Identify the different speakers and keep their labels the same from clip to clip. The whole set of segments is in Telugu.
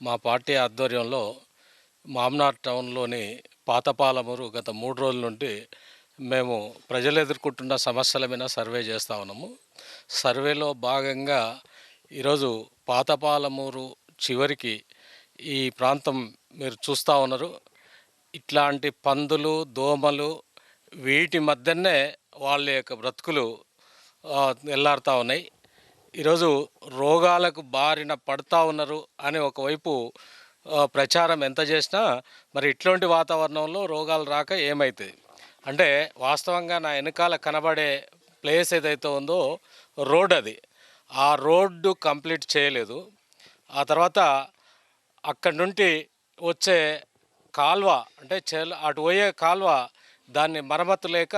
Speaker 1: మా పార్టీ ఆధ్వర్యంలో మామ్నార్ టౌన్లోని పాతపాలమూరు గత మూడు రోజుల నుండి మేము ప్రజలు ఎదుర్కొంటున్న సమస్యల మీద సర్వే చేస్తూ ఉన్నాము. సర్వేలో భాగంగా ఈరోజు పాతపాలమూరు చివరికి ఈ ప్రాంతం మీరు చూస్తూ ఉన్నారు. ఇట్లాంటి పందులు దోమలు వీటి మధ్యనే వాళ్ళ యొక్క బ్రతుకులు ఆ, ఉన్నాయి. ఈరోజు రోగాలకు బారిన పడుతూ ఉన్నారు అని ఒకవైపు ప్రచారం ఎంత చేసినా మరి ఇట్లాంటి వాతావరణంలో రోగాలు రాక ఏమవుతుంది అంటే వాస్తవంగా నా వెనకాల కనబడే ప్లేస్ ఏదైతే ఉందో రోడ్ అది. ఆ రోడ్డు కంప్లీట్ చేయలేదు. ఆ తర్వాత అక్కడి నుండి వచ్చే కాల్వ అంటే చెల్ అటు పోయే కాల్వ దాన్ని మరమ్మతు లేక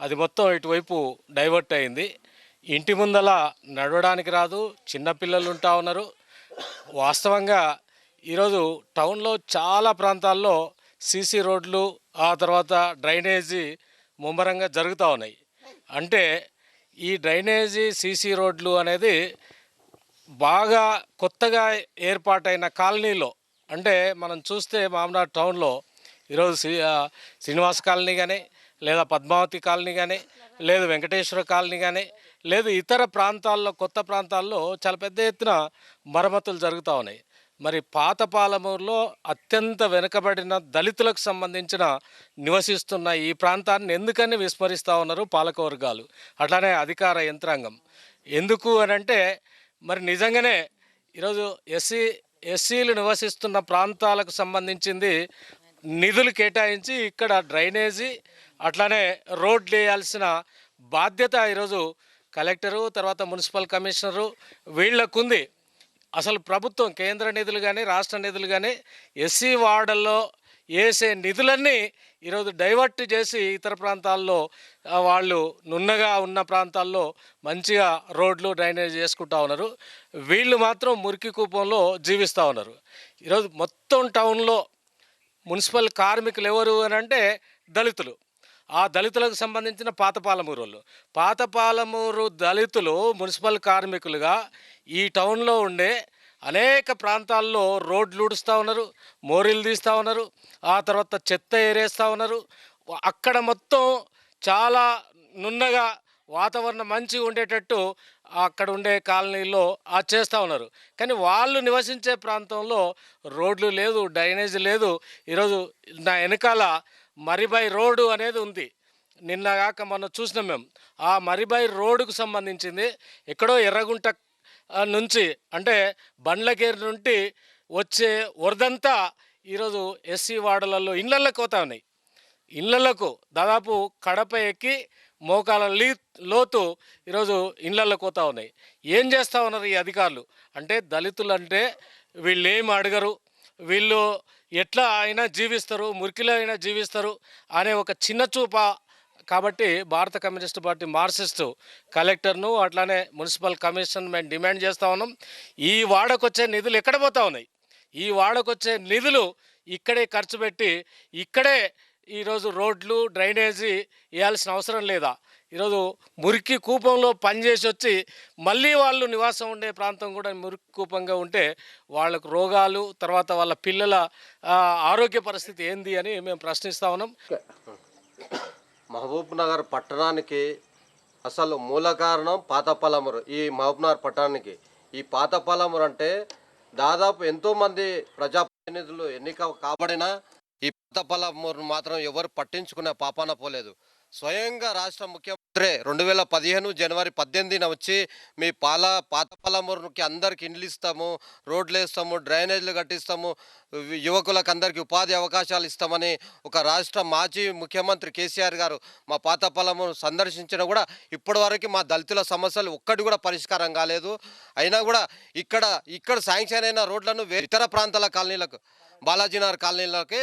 Speaker 1: అది మొత్తం ఇటువైపు డైవర్ట్ అయింది. ఇంటి ముందల నడవడానికి రాదు చిన్నపిల్లలు ఉంటా ఉన్నారు. వాస్తవంగా ఈరోజు టౌన్లో చాలా ప్రాంతాల్లో సీసీ రోడ్లు ఆ తర్వాత డ్రైనేజీ ముమ్మరంగా జరుగుతూ ఉన్నాయి. అంటే ఈ డ్రైనేజీ సీసీ రోడ్లు అనేది బాగా కొత్తగా ఏర్పాటైన కాలనీలో అంటే మనం చూస్తే మామనాడు టౌన్లో ఈరోజు శ్రీ శ్రీనివాస్ కాలనీ కానీ లేదా పద్మావతి కాలనీ కానీ లేదు వెంకటేశ్వర కాలనీ కానీ లేదు ఇతర ప్రాంతాల్లో కొత్త ప్రాంతాల్లో చాలా పెద్ద ఎత్తున మరమ్మతులు జరుగుతూ ఉన్నాయి. మరి పాత పాలమూరులో అత్యంత వెనుకబడిన దళితులకు సంబంధించిన నివసిస్తున్న ఈ ప్రాంతాన్ని ఎందుకని విస్మరిస్తూ ఉన్నారు పాలకవర్గాలు? అట్లానే అధికార యంత్రాంగం. ఎందుకు అని అంటే మరి నిజంగానే ఈరోజు ఎస్సీ ఎస్సీలు నివసిస్తున్న ప్రాంతాలకు సంబంధించింది నిధులు కేటాయించి ఇక్కడ డ్రైనేజీ అట్లానే రోడ్లు వేయాల్సిన బాధ్యత ఈరోజు కలెక్టరు తర్వాత మున్సిపల్ కమిషనరు వీళ్ళకుంది అసలు ప్రభుత్వం కేంద్ర నిధులు కానీ రాష్ట్ర నిధులు కానీ ఎస్సీ వార్డుల్లో వేసే నిధులన్నీ ఈరోజు డైవర్ట్ చేసి ఇతర ప్రాంతాల్లో వాళ్ళు నున్నగా ఉన్న ప్రాంతాల్లో మంచిగా రోడ్లు డ్రైనేజ్ చేసుకుంటా ఉన్నారు. వీళ్ళు మాత్రం మురికి కూపంలో జీవిస్తూ ఉన్నారు. ఈరోజు మొత్తం టౌన్లో మున్సిపల్ కార్మికులు ఎవరు అని అంటే దళితులు. ఆ దళితులకు సంబంధించిన పాతపాలమూరు వాళ్ళు పాతపాలమూరు దళితులు మున్సిపల్ కార్మికులుగా ఈ టౌన్లో ఉండే అనేక ప్రాంతాల్లో రోడ్లు ఊడుస్తూ ఉన్నారు మోరీలు తీస్తూ ఉన్నారు ఆ తర్వాత చెత్త ఏరేస్తూ ఉన్నారు. అక్కడ మొత్తం చాలా నున్నగా వాతావరణం మంచిగా ఉండేటట్టు అక్కడ ఉండే కాలనీలో ఆ చేస్తూ ఉన్నారు. కానీ వాళ్ళు నివసించే ప్రాంతంలో రోడ్లు లేదు డ్రైనేజ్ లేదు. ఈరోజు నా వెనకాల మరిబై రోడ్డు అనేది ఉంది. నిన్నగాక మనం చూసినాం మేము. ఆ మరిబై రోడ్డుకు సంబంధించింది ఎక్కడో ఎర్రగుంట నుంచి అంటే బండ్లగేరు నుండి వచ్చే వరదంతా ఈరోజు ఎస్సీ వాడలలో ఇళ్ళల్లోకి పోతా ఉన్నాయి. ఇళ్ళలకు దాదాపు కడప ఎక్కి మోకాల లీ లోతు ఈరోజు ఇళ్ళల్లోకి పోతా ఉన్నాయి. ఏం చేస్తూ ఉన్నారు ఈ అధికారులు? అంటే దళితులు అంటే వీళ్ళు ఏం అడగరు. వీళ్ళు ఎట్లా అయినా జీవిస్తారు మురికిలో అయినా జీవిస్తారు అనే ఒక చిన్న చూప కాబట్టి భారత కమ్యూనిస్ట్ పార్టీ మార్క్సిస్ట్ కలెక్టర్ను అట్లానే మున్సిపల్ కమిషన్ మేము డిమాండ్ చేస్తూ ఉన్నాం. ఈ వాడకొచ్చే నిధులు ఎక్కడ పోతా ఉన్నాయి? ఈ వాడకొచ్చే నిధులు ఇక్కడే ఖర్చు పెట్టి ఇక్కడే ఈరోజు రోడ్లు డ్రైనేజీ వేయాల్సిన అవసరం లేదా? ఈరోజు మురికి కూపంలో పనిచేసి వచ్చి మళ్ళీ వాళ్ళు నివాసం ఉండే ప్రాంతం కూడా మురికి కూపంగా ఉంటే వాళ్ళకు రోగాలు తర్వాత వాళ్ళ పిల్లల ఆరోగ్య పరిస్థితి ఏంది అని మేము ప్రశ్నిస్తా ఉన్నాం.
Speaker 2: మహబూబ్ నగర్ పట్టణానికి అసలు మూల కారణం పాతపలమూరు ఈ మహబూబ్ నగర్ పట్టణానికి. ఈ పాతపలమూరు అంటే దాదాపు ఎంతోమంది ప్రజాప్రతినిధులు ఎన్నిక కాబడినా ఈ పాతపలమూరును మాత్రం ఎవరు పట్టించుకునే పాపాన పోలేదు. స్వయంగా రాష్ట్ర ముఖ్యమంత్రి రెండు వేల పదిహేను జనవరి పద్దెనిమిదిన వచ్చి మీ పాల పాత పలమూరుకి అందరికి ఇండ్లు ఇస్తాము రోడ్లు వేస్తాము డ్రైనేజీలు కట్టిస్తాము యువకులకు అందరికీ ఉపాధి అవకాశాలు ఇస్తామని ఒక రాష్ట్ర మాజీ ముఖ్యమంత్రి కేసీఆర్ గారు మా పాత పలమూరు సందర్శించినా కూడా ఇప్పటివరకు మా దళితుల సమస్యలు ఒక్కటి కూడా పరిష్కారం కాలేదు. అయినా కూడా ఇక్కడ ఇక్కడ శాంక్షన్ అయిన రోడ్లను ఇతర ప్రాంతాల కాలనీలకు బాలాజీనగర్ కాలనీలకి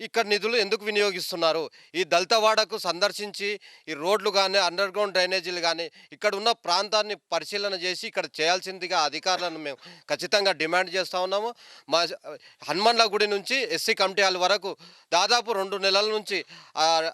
Speaker 2: ఇక్కడ నిధులు ఎందుకు వినియోగిస్తున్నారు? ఈ దళితవాడకు సందర్శించి ఈ రోడ్లు కానీ అండర్ గ్రౌండ్ డ్రైనేజీలు కానీ ఇక్కడ ఉన్న ప్రాంతాన్ని పరిశీలన చేసి ఇక్కడ చేయాల్సిందిగా అధికారులను మేము ఖచ్చితంగా డిమాండ్ చేస్తూ ఉన్నాము. మా హనుమన్ల గుడి నుంచి ఎస్సీ కమిటీ హాల్ వరకు దాదాపు రెండు నెలల నుంచి ఆ-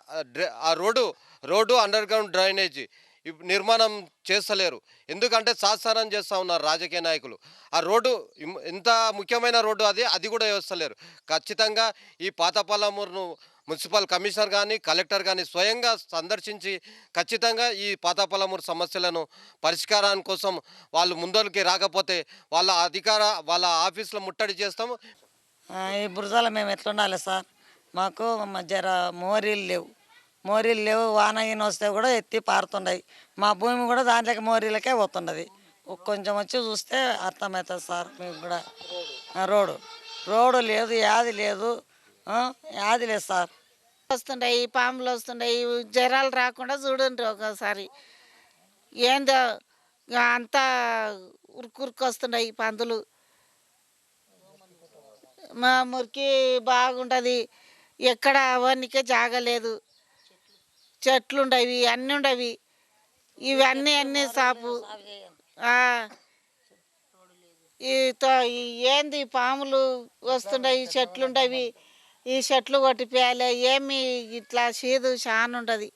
Speaker 2: road road underground drainage నిర్మాణం చేస్తలేరు. ఎందుకంటే సాత్సారం చేస్తూ ఉన్నారు రాజకీయ నాయకులు. ఆ రోడ్డు ఎంత ఇంత ముఖ్యమైన రోడ్డు అది అది కూడా వేస్తలేరు. ఖచ్చితంగా ఈ పాతపాలమూరును మున్సిపల్ కమిషనర్ కానీ కలెక్టర్ కానీ స్వయంగా సందర్శించి ఖచ్చితంగా ఈ పాతపాలమూరు సమస్యలను పరిష్కారాని కోసం వాళ్ళు ముందరికి రాకపోతే వాళ్ళ అధికార వాళ్ళ ఆఫీసులో ముట్టడి చేస్తాము.
Speaker 3: ఈ బురదలో మేము ఎట్లుండాలి సార్? మాకు మధ్య జర మోరీలు లేవు. మోరీలు లేవు వాన ఈయన వస్తే కూడా ఎత్తి పారుతుండయి. మా భూమి కూడా దాంట్లోకి మోరీలకే పోతున్నది. కొంచెం వచ్చి చూస్తే అర్థమవుతుంది సార్ మీకు కూడా. రోడ్డు. రోడ్డు లేదు యాది లేదు. యాది లేదు సార్.
Speaker 4: వస్తుంటాయి పాములు వస్తుంటాయి జ్వరాలు రాకుండా చూడండి ఒకసారి. ఏందో అంతా ఉరుకురుకు వస్తున్నాయి పందులు. మా మురికి బాగుంటుంది ఎక్కడ అవన్నీకే జాగలేదు. చెట్లు ఉండవి అన్నీ ఉండవి ఇవన్నీ అన్నీ సాపు. ఈ తో- ఏంది పాములు వస్తుండవి చెట్లు ఉండవి ఈ చెట్లు కొట్టిపోయాలి. ఏమి ఇట్లా సీదు చాలా ఉండదు